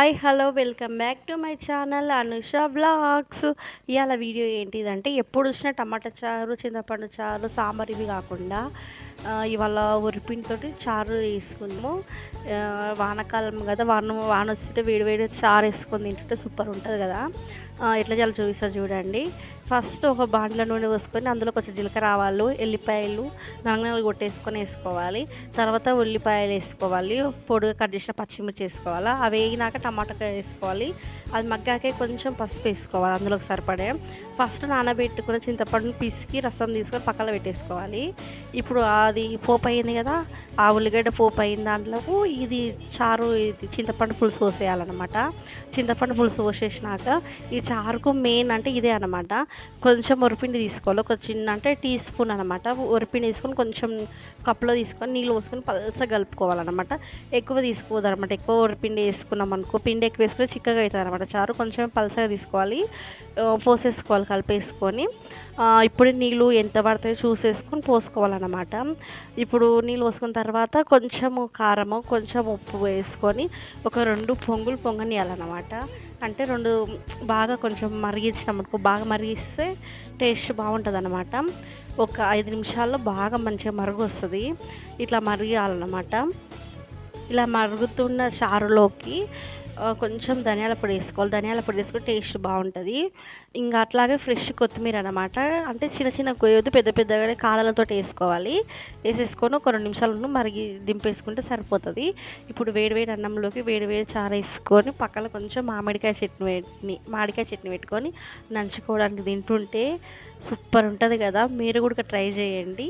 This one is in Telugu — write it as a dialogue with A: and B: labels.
A: Hi hello welcome back to my channel Anusha blogs. ఇవాళ వీడియో ఏంటిదంటే ఎప్పుడు వచ్చినా టమాటా చారు చింతపండు చారు సాంబార్ ఇవి కాకుండా ఇవాళ ఉరిపిండితోటి చారు వేసుకుందాము. వానకాలం వానాకాలం కదా వాన వాన వస్తుంటే వేడి వేడి చారు వేసుకొని తింటుంటే సూపర్ ఉంటుంది కదా. ఎట్లా చాలా చూపిస్తా చూడండి. ఫస్ట్ ఒక బాండ్ల నూనె పోసుకొని అందులో కొంచెం జీలకర్ర ఆవాలు ఎల్లిపాయలు ననగనలు కొట్టేసుకొని వేసుకోవాలి. తర్వాత ఉల్లిపాయలు వేసుకోవాలి. పొడిగా కట్ చేసిన పచ్చిమిర్చి వేసుకోవాలి. అవి వేగినాక టమాటా వేసుకోవాలి. అది మగ్గాకే కొంచెం పసుపు వేసుకోవాలి అందులోకి సరిపడే. ఫస్ట్ నానబెట్టుకున్న చింతపండుని పిసికి రసం తీసుకొని పక్కన పెట్టేసుకోవాలి. ఇప్పుడు అది పోపు అయింది కదా ఆ ఉల్లిగడ్డ పోపు అయిన దాంట్లోకి ఇది చారు ఇది చింతపండు పులుసు పోసేయాలన్నమాట. చింతపండు పులుసు పోసేసినాక ఈ చారుకు మెయిన్ అంటే ఇదే అనమాట కొంచెం ఉరిపిండి తీసుకోవాలి. ఒక చిన్న అంటే టీ స్పూన్ అనమాట ఉరిపిండి తీసుకొని కొంచెం కప్లో తీసుకొని నీళ్ళు పోసుకొని పలసగా కలుపుకోవాలన్నమాట. ఎక్కువ తీసుకోవద్దు అనమాట ఎక్కువ ఉరిపిండి వేసుకున్నాం అనుకో పిండి ఎక్కువ వేసుకుని చిక్కగా అవుతుంది అనమాట చారు కొంచెం పలసగా తీసుకోవాలి. పోసేసుకోవాలి కలిపేసుకొని. ఇప్పుడు నీళ్ళు ఎంత పడతాయో చూసేసుకొని పోసుకోవాలన్నమాట. ఇప్పుడు నీళ్ళు పోసుకున్న తర్వాత తర్వాత కొంచెము కారము కొంచెం ఉప్పు వేసుకొని ఒక రెండు పొంగులు పొంగనియాలన్నమాట. అంటే రెండు బాగా కొంచెం మరిగించినాం బాగా మరిగిస్తే టేస్ట్ బాగుంటుంది అనమాట ఒక ఐదు నిమిషాల్లో బాగా మంచిగా మరుగు వస్తుంది ఇట్లా మరిగాలన్నమాట. ఇలా మరుగుతున్న చారులోకి కొంచెం ధనియాల పొడి వేసుకోవాలి. ధనియాల పొడి వేసుకుంటే టేస్ట్ బాగుంటుంది. ఇంకా అట్లాగే ఫ్రెష్ కొత్తిమీర అనమాట అంటే చిన్న చిన్న కొయ్యొద్దు పెద్ద పెద్దగానే కాడలతో వేసుకోవాలి. వేసేసుకొని ఒక రెండు నిమిషాలను మరిగి దింపేసుకుంటే సరిపోతుంది. ఇప్పుడు వేడి వేడి అన్నంలోకి వేడి వేడి చారు వేసుకొని పక్కన కొంచెం మామిడికాయ చట్నీ పెట్టి మామిడికాయ చట్నీ పెట్టుకొని నంచుకోవడానికి తింటుంటే సూపర్ ఉంటుంది కదా. మీరు కూడా ట్రై చేయండి.